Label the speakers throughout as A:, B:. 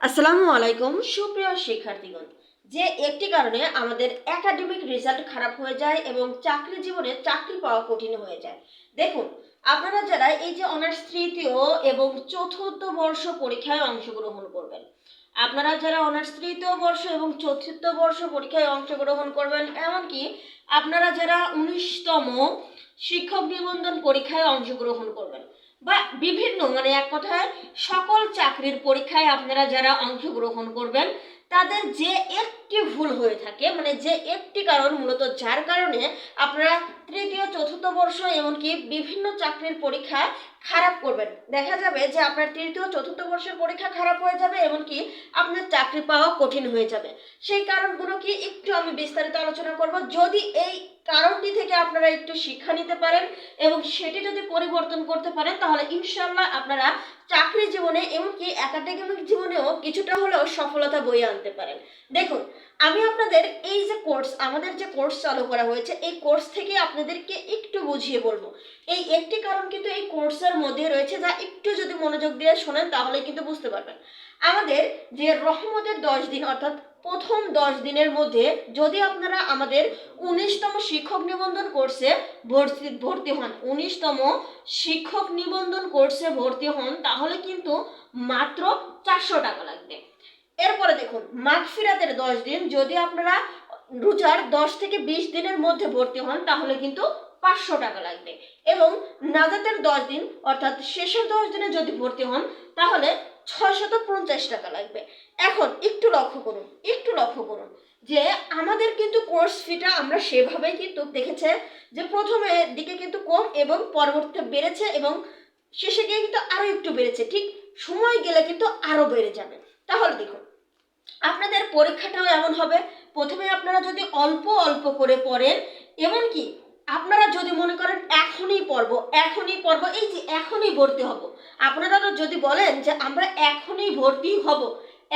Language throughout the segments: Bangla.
A: আসসালামু আলাইকুম। সুপ্রিয় শিক্ষার্থীগণ, যে একটি কারণে আমাদের একাডেমিক রেজাল্ট খারাপ হয়ে যায় এবং চাকরি জীবনে চাকরি পাওয়া কঠিন হয়ে যায়। দেখুন, আপনারা যারা এই যে অনার্স তৃতীয় এবং চতুর্থ বর্ষ পরীক্ষায় অংশগ্রহণ করবেন, আপনারা যারা অনার্স তৃতীয় বর্ষ এবং চতুর্থ বর্ষ পরীক্ষায় অংশগ্রহণ করবেন, এমনকি আপনারা যারা উনিশতম শিক্ষক নিবন্ধন পরীক্ষায় অংশগ্রহণ করবেন বা বিভিন্ন মানে এক কথায় সকল চাকরির পরীক্ষায় আপনারা যারা অংশগ্রহণ করবেন, তাদের যে একটি ভুল হয়ে থাকে মানে যে একটি কারণ মূলত যার কারণে আপনারা তৃতীয়, চতুর্থ বর্ষ, এমনকি বিভিন্ন চাকরির পরীক্ষা খারাপ করবেন। দেখা যাবে যে আপনার তৃতীয়, চতুর্থ বর্ষের পরীক্ষা খারাপ হয়ে যাবে, এমনকি আপনার চাকরি পাওয়া কঠিন হয়ে যাবে। সেই কারণগুলো কি একটু আমি বিস্তারিত আলোচনা করব। যদি এই কারণটি থেকে আপনারা একটু শিক্ষা নিতে পারেন এবং সেটি যদি পরিবর্তন করতে পারেন, তাহলে ইনশাল্লাহ আপনারা চাকরি জীবনে, এমনকি একাডেমিক জীবনেও কিছুটা হলেও সফলতা বয়ে আনতে পারেন। দেখুন আমি আপনাদের এই যে কোর্স আমাদের যে কোর্স চালু করা হয়েছে, এই কোর্স থেকে আপনাদেরকে একটু বুঝিয়ে বলব। এই একটি কারণ কিন্তু এই কোর্সের মধ্যে রয়েছে, যা একটু যদি মনোযোগ দিয়ে শোনেন, তাহলে কিন্তু বুঝতে পারবেন। আমাদের যে রহমতের দশ দিন, অর্থাৎ প্রথম দশ দিনের মধ্যে যদি আপনারা আমাদের উনিশতম শিক্ষক নিবন্ধন কোর্সে ভর্তি ভর্তি হন, উনিশতম শিক্ষক নিবন্ধন কোর্সে ভর্তি হন, তাহলে কিন্তু মাত্র চারশো টাকা লাগবে। এরপরে দেখুন, মাগফিরাতের দশ দিন, যদি আপনারা রোজার দশ থেকে বিশ দিনের মধ্যে ভর্তি হন, তাহলে কিন্তু পাঁচশো টাকা লাগবে। এবং নাজাতের দশ দিন, অর্থাৎ শেষের দশ দিনে যদি ভর্তি হন, তাহলে ছয়শত পঞ্চাশ টাকা লাগবে। এখন একটু লক্ষ্য করুন, একটু লক্ষ্য করুন যে আমাদের কিন্তু কোর্স ফিটা আমরা সেভাবেই কিন্তু দেখেছে যে প্রথমে দিকে কিন্তু কম এবং পরবর্তীতে বেড়েছে এবং শেষে গিয়ে কিন্তু আরও একটু বেড়েছে। ঠিক সময় গেলে কিন্তু আরও বেড়ে যাবে। তাহলে দেখুন আপনাদের পরীক্ষাটাও এমন হবে। প্রথমে আপনারা যদি অল্প অল্প করে পড়েন, এমনকি আপনারা যদি মনে করেন এখনই পড়ব এখনই পড়ব, এই যে এখনই ভর্তি হব, আপনারা যদি বলেন যে আমরা এখনই ভর্তি হব,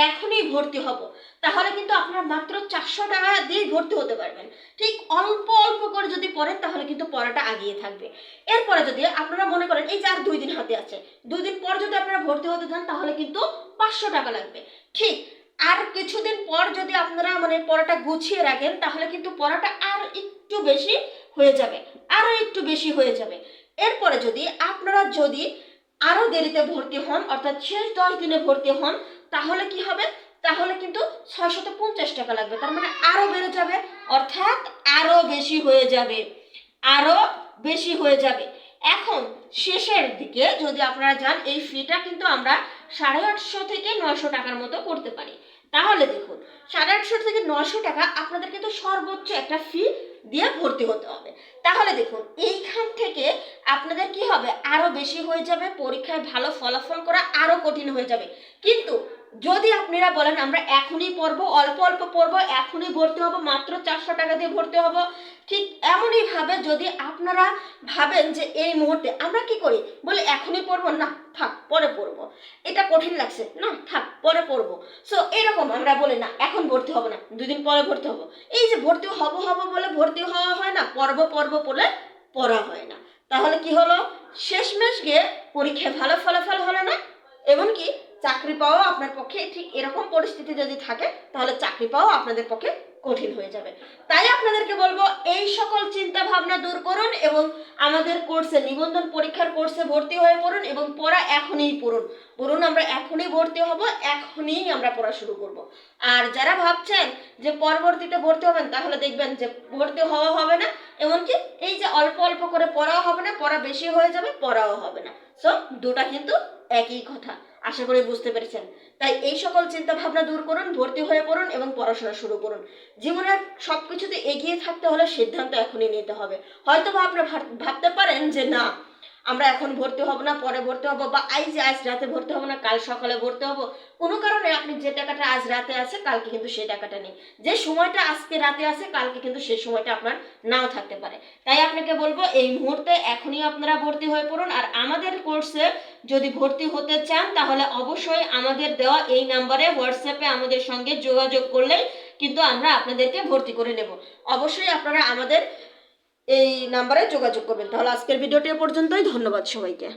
A: এখনই ভর্তি হব, তাহলে কিন্তু আপনারা মাত্র চারশো টাকা দিয়েই ভর্তি হতে পারবেন। ঠিক অল্প অল্প করে যদি পড়েন, তাহলে কিন্তু পড়াটা আগিয়ে থাকবে। এরপরে যদি আপনারা মনে করেন, এই যে আর দুই দিন হাতে আছে, দুই দিন পর যদি আপনারা ভর্তি হতে চান, তাহলে কিন্তু পাঁচশো টাকা লাগবে। ঠিক আর কিছুদিন পর যদি আপনারা মানে পড়াটা গুছিয়ে রাখেন, তাহলে কিন্তু পড়াটা আর একটু বেশি হয়ে যাবে আরও একটু বেশি হয়ে যাবে। এরপরে যদি আপনারা যদি আরও দেরিতে ভর্তি হন, অর্থাৎ শেষ দশ দিনে ভর্তি হন, তাহলে কি হবে? তাহলে কিন্তু ছয়শত পঞ্চাশ টাকা লাগবে, তার মানে আরও বেড়ে যাবে, অর্থাৎ আরও বেশি হয়ে যাবে আরও বেশি হয়ে যাবে। এখন শেষের দিকে যদি আপনারা যান, এই ফিটা কিন্তু আমরা সাড়ে আটশো থেকে নশো টাকার মতো করতে পারি। তাহলে দেখুন, সাড়ে আটশো থেকে নশো টাকা আপনাদের কিন্তু সর্বোচ্চ একটা ফি দিয়ে ভর্তি হতে হবে। তাহলে দেখুন, এইখান থেকে আপনাদের কি হবে? আরও বেশি হয়ে যাবে, পরীক্ষায় ভালো ফলাফল করা আরও কঠিন হয়ে যাবে। কিন্তু যদি আপনারা বলেন আমরা এখনই পড়ব, অল্প অল্প পড়ব, এখনই ভর্তি হব, মাত্র চারশো টাকা দিয়ে ভর্তি হব, ঠিক এমনই ভাবে যদি আপনারা ভাবেন যে এই মুহূর্তে আমরা কি করি? বলে এখনই পড়ব, না, থাক, পরে পড়ব। এটা কঠিন লাগছে, না, থাক, পরে পড়ব। সো এরকম আমরা বলি, না, এখন ভর্তি হব না, দুদিন পরে ভর্তি হব। এই যে ভর্তি হব হব বলে ভর্তি হওয়া হয় না, পর্ব পর্ব বলে পড়া হয় না। তাহলে কি হলো? শেষমেশ গিয়ে পরীক্ষায় ভালো ফলাফল হলো না? এমনকি চাকরি পাওয়া আপনার পক্ষে ঠিক এরকম পরিস্থিতি যদি থাকে, তাহলে চাকরি পাওয়া আপনাদের পক্ষে কঠিন হয়ে যাবে। তাই আপনাদেরকে বলব, এই সকল চিন্তা ভাবনা দূর করুন এবং আমাদের কোর্সে নিবন্ধন পরীক্ষার কোর্সে ভর্তি হয়ে পড়ুন এবং পড়া এখনই পড়ুন। পড়ুন আমরা এখনই ভর্তি হব, এখনই আমরা পড়া শুরু করব। আর যারা ভাবছেন যে পরবর্তীতে ভর্তি হবেন, তাহলে দেখবেন যে ভর্তি হওয়া হবে না, এমনকি এই যে অল্প অল্প করে পড়াও হবে না, পড়া বেশি হয়ে যাবে, পড়াও হবে না। সো দুটা কিন্তু একই কথা। আশা করি বুঝতে পেরেছেন। তাই এই সকল চিন্তা ভাবনা দূর করুন, ভর্তি হয়ে পড়ুন এবং পড়াশোনা শুরু করুন। জীবনের সব কিছুতে এগিয়ে থাকতে হলে সিদ্ধান্ত এখনই নিতে হবে। হয়তো বা আপনি ভাবতে পারেন যে না, আমরা এখন ভর্তি হব না, পরে ভর্তি হব বা আজ যে আজ রাতে ভর্তি হব না, কাল সকালে ভর্তি হব। কোনো কারণে আপনি যে টাকাটা আজ রাতে আছে, কালকে কিন্তু সেই টাকাটা নেই। যে সময়টা আজকে রাতে আছে, কালকে কিন্তু সেই সময়টা আপনার নাও থাকতে পারে। তাই আপনাকে বলব, এই মুহূর্তে এখনই আপনারা ভর্তি হয়ে পড়ুন আর আমাদের কোর্সে যদি ভর্তি হতে চান, তাহলে অবশ্যই আমাদের দেওয়া এই নাম্বারে হোয়াটসঅ্যাপে আমাদের সঙ্গে যোগাযোগ করলেই কিন্তু আমরা আপনাদেরকে ভর্তি করে নেব। অবশ্যই আপনারা আমাদের এই নাম্বারে যোগাযোগ করবেন। তাহলে আজকের ভিডিওটি পর্যন্তই। ধন্যবাদ সবাইকে।